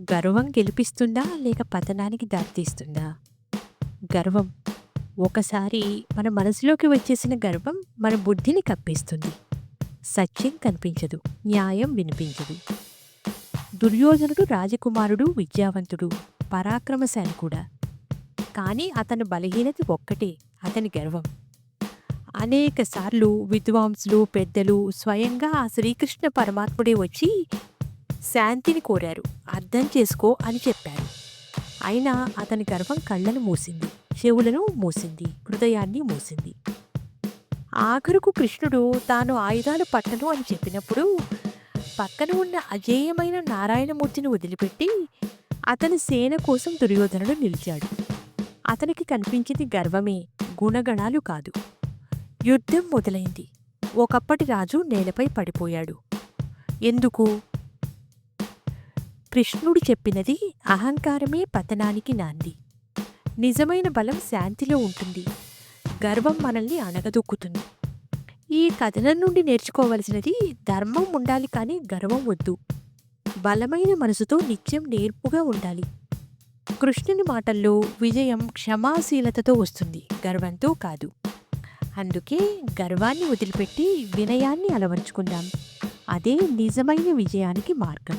గర్వం గెలిపిస్తుందా? లేక పతనానికి దారితీస్తుందా? గర్వం. ఒకసారి మన మనసులోకి వచ్చేసిన గర్వం మన బుద్ధిని కప్పిస్తుంది. సత్యం కనిపించదు. న్యాయం వినిపించదు. దుర్యోధనుడు రాజకుమారుడు విద్యావంతుడు పరాక్రమశాలి కూడా. కానీ అతని బలహీనత ఒక్కటే అతని గర్వం. అనేకసార్లు విద్వాంసులు పెద్దలు స్వయంగా ఆ శ్రీకృష్ణ పరమాత్ముడే వచ్చి శాంతిని కోరారు. అర్థం చేసుకో అని చెప్పారు. అయినా అతని గర్వం కళ్ళను మూసింది. చెవులను మూసింది. హృదయాన్ని మూసింది. ఆఖరుకు కృష్ణుడు తాను ఆయుధాలు పట్టను అని చెప్పినప్పుడు పక్కన ఉన్న అజేయమైన నారాయణమూర్తిని వదిలిపెట్టి అతని సేన కోసం దుర్యోధనుడు నిలిచాడు. అతనికి కనిపించింది గర్వమే గుణగణాలు కాదు. యుద్ధం మొదలైంది. ఒకప్పటి రాజు నేలపై పడిపోయాడు. ఎందుకు? కృష్ణుడు చెప్పినది అహంకారమే పతనానికి నాంది. నిజమైన బలం శాంతిలో ఉంటుంది. గర్వం మనల్ని అణగదొక్కుతుంది. ఈ కథనం నుండి నేర్చుకోవలసినది ధర్మం ఉండాలి కానీ గర్వం వద్దు. బలమైన మనసుతో నిత్యం నేర్పుగా ఉండాలి. కృష్ణుని మాటల్లో విజయం క్షమాశీలతతో వస్తుంది. గర్వంతో కాదు. అందుకే గర్వాన్ని వదిలిపెట్టి వినయాన్ని అలవర్చుకుందాం. అదే నిజమైన విజయానికి మార్గం.